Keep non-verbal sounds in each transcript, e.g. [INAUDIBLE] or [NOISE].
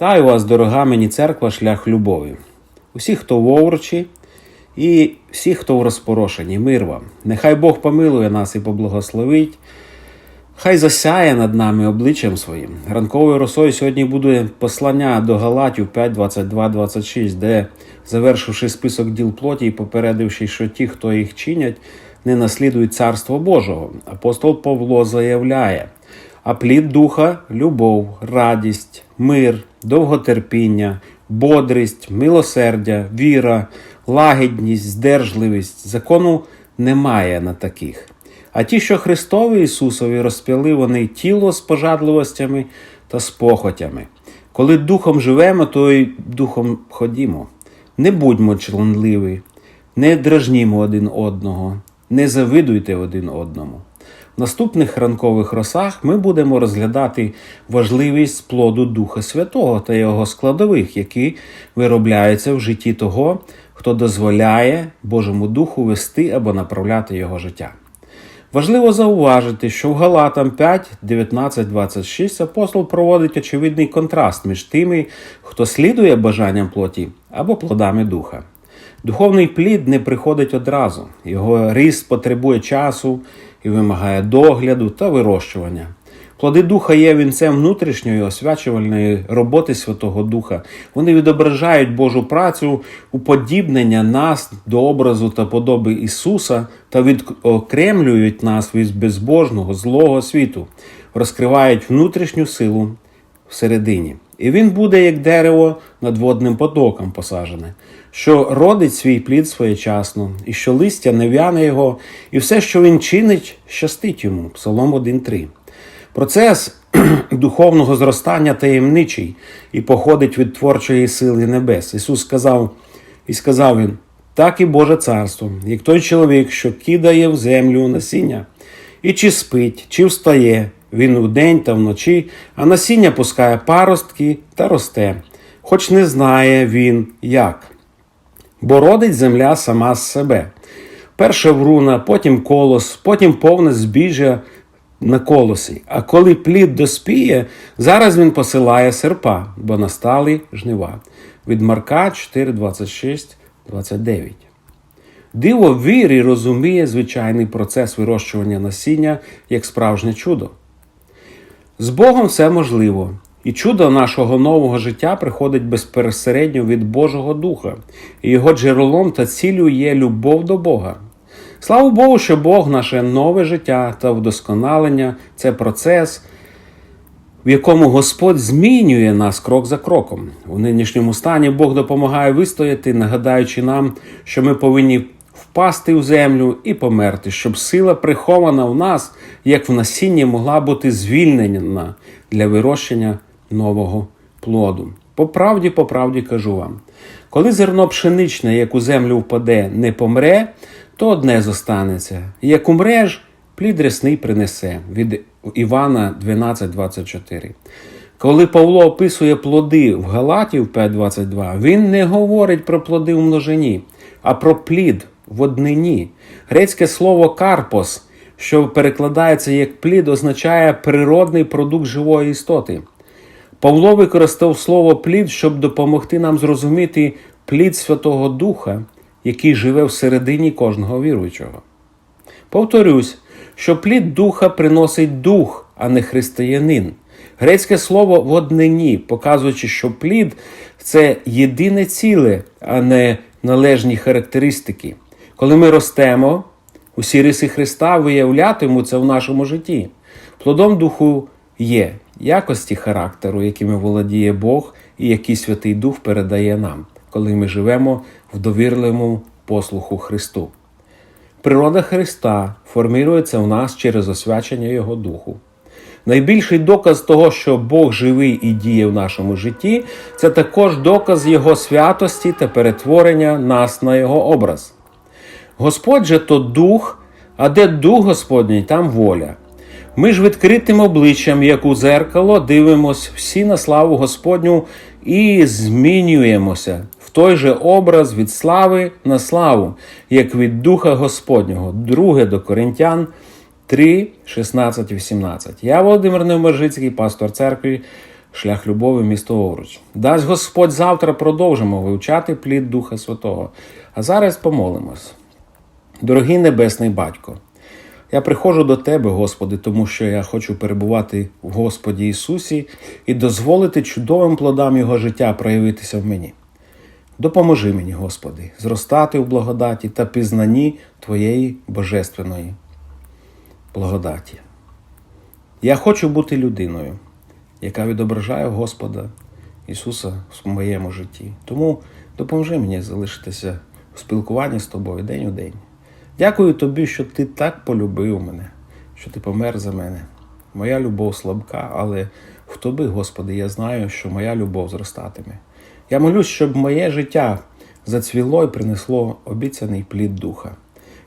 Вітаю вас, дорога мені церква, шлях любові. Усі, хто в овручі, і всі, хто в розпорошенні, мир вам. Нехай Бог помилує нас і поблагословить. Хай засяє над нами обличчям своїм. Ранковою росою сьогодні буде послання до Галатів 5, 22, 26, де, завершивши список діл плоті і попередивши, що ті, хто їх чинять, не наслідують царство Божого. Апостол Павло заявляє. А плід духа любов, радість, мир, довготерпіння, бодрість, милосердя, віра, лагідність, здержливість. Закону немає на таких. А ті, що Христові Ісусові розп'яли вони тіло з пожадливостями та з похотями. Коли духом живемо, то й духом ходімо. Не будьмо членливі, не дражнімо один одного, не завидуйте один одному. В наступних ранкових росах ми будемо розглядати важливість плоду Духа Святого та його складових, які виробляються в житті того, хто дозволяє Божому Духу вести або направляти його життя. Важливо зауважити, що в Галатам 5, 19, 26 апостол проводить очевидний контраст між тими, хто слідує бажанням плоті або плодами духа. Духовний плід не приходить одразу, його ріст потребує часу і вимагає догляду та вирощування. Плоди духа є вінцем внутрішньої освячувальної роботи Святого Духа. Вони відображають Божу працю уподібнення нас до образу та подоби Ісуса та відокремлюють нас від безбожного, злого світу, розкривають внутрішню силу всередині. І він буде, як дерево над водним потоком посаджене, що родить свій плід своєчасно, і що листя не в'яне його, і все, що він чинить, щастить йому. Псалом 1.3. Процес [CLEARS THROAT] духовного зростання таємничий і походить від творчої сили небес. Ісус сказав, і сказав він: так і Боже царство, як той чоловік, що кидає в землю насіння, і чи спить, чи встає, він вдень та вночі, а насіння пускає паростки та росте, хоч не знає він як. Бо родить земля сама з себе. Перше вруна, потім колос, потім повне збіжжя на колосі. А коли плід доспіє, зараз він посилає серпа, бо настали жнива. Від Марка 4, 26, 29. Диво вірі розуміє звичайний процес вирощування насіння як справжнє чудо. З Богом все можливо, і чудо нашого нового життя приходить безпересередньо від Божого Духа, і його джерелом та ціллю є любов до Бога. Слава Богу, що Бог наше нове життя та вдосконалення це процес, в якому Господь змінює нас крок за кроком. У нинішньому стані Бог допомагає вистояти, нагадаючи нам, що ми повинні впасти в землю і померти, щоб сила прихована в нас, як в насінні, могла бути звільнена для вирощення нового плоду. По правді, по правді кажу вам, коли зерно пшеничне, як у землю впаде, не помре, то одне зостанеться. Як умреш, плід рясний принесе від Івана 12,24. Коли Павло описує плоди в Галатів 5.22, він не говорить про плоди в множині, а про плід в однині. Грецьке слово карпос, що перекладається як плід, означає природний продукт живої істоти. Павло використав слово плід, щоб допомогти нам зрозуміти плід Святого Духа, який живе всередині кожного віруючого. Повторюсь, що плід духа приносить дух, а не християнин. Грецьке слово в однині, показуючи, що плід це єдине ціле, а не належні характеристики. Коли ми ростемо, усі риси Христа виявлятимуться в нашому житті. Плодом духу є якості характеру, якими володіє Бог і які Святий Дух передає нам, коли ми живемо в довірливому послуху Христу. Природа Христа формірується в нас через освячення Його Духу. Найбільший доказ того, що Бог живий і діє в нашому житті, це також доказ Його святості та перетворення нас на Його образ. Господь же то дух, а де дух Господній, там воля. Ми ж відкритим обличчям, як у зеркало, дивимось всі на славу Господню і змінюємося в той же образ від слави на славу, як від Духа Господнього. Друге до Коринтян 3, 16, 18. Я Володимир Невмержицький, пастор церкви шлях любові, місто Овруч. Дасть Господь завтра продовжимо вивчати плід Духа Святого. А зараз помолимось. Дорогий Небесний Батько, я приходжу до Тебе, Господи, тому що я хочу перебувати в Господі Ісусі і дозволити чудовим плодам Його життя проявитися в мені. Допоможи мені, Господи, зростати в благодаті та пізнанні Твоєї божественної благодаті. Я хочу бути людиною, яка відображає Господа Ісуса в моєму житті. Тому допоможи мені залишитися у спілкуванні з тобою день у день. Дякую тобі, що ти так полюбив мене, що ти помер за мене. Моя любов слабка, але в тобі, Господи, я знаю, що моя любов зростатиме. Я молюсь, щоб моє життя зацвіло і принесло обіцяний плід духа.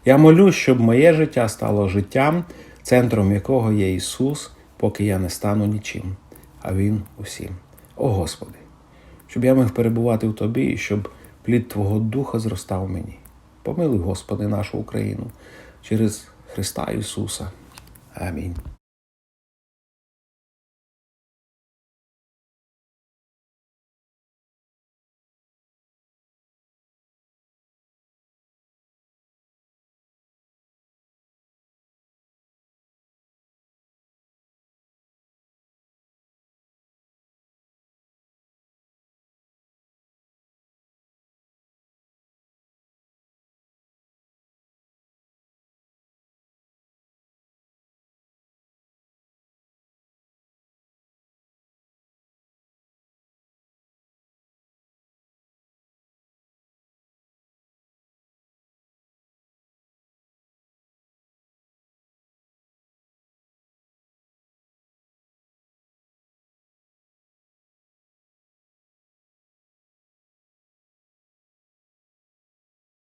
Я молюсь, щоб моє життя стало життям, центром якого є Ісус, поки я не стану нічим, а Він усім. О Господи, щоб я міг перебувати в Тобі і щоб плід Твого Духа зростав мені. Помилуй, Господи, нашу Україну через Христа Ісуса. Амінь.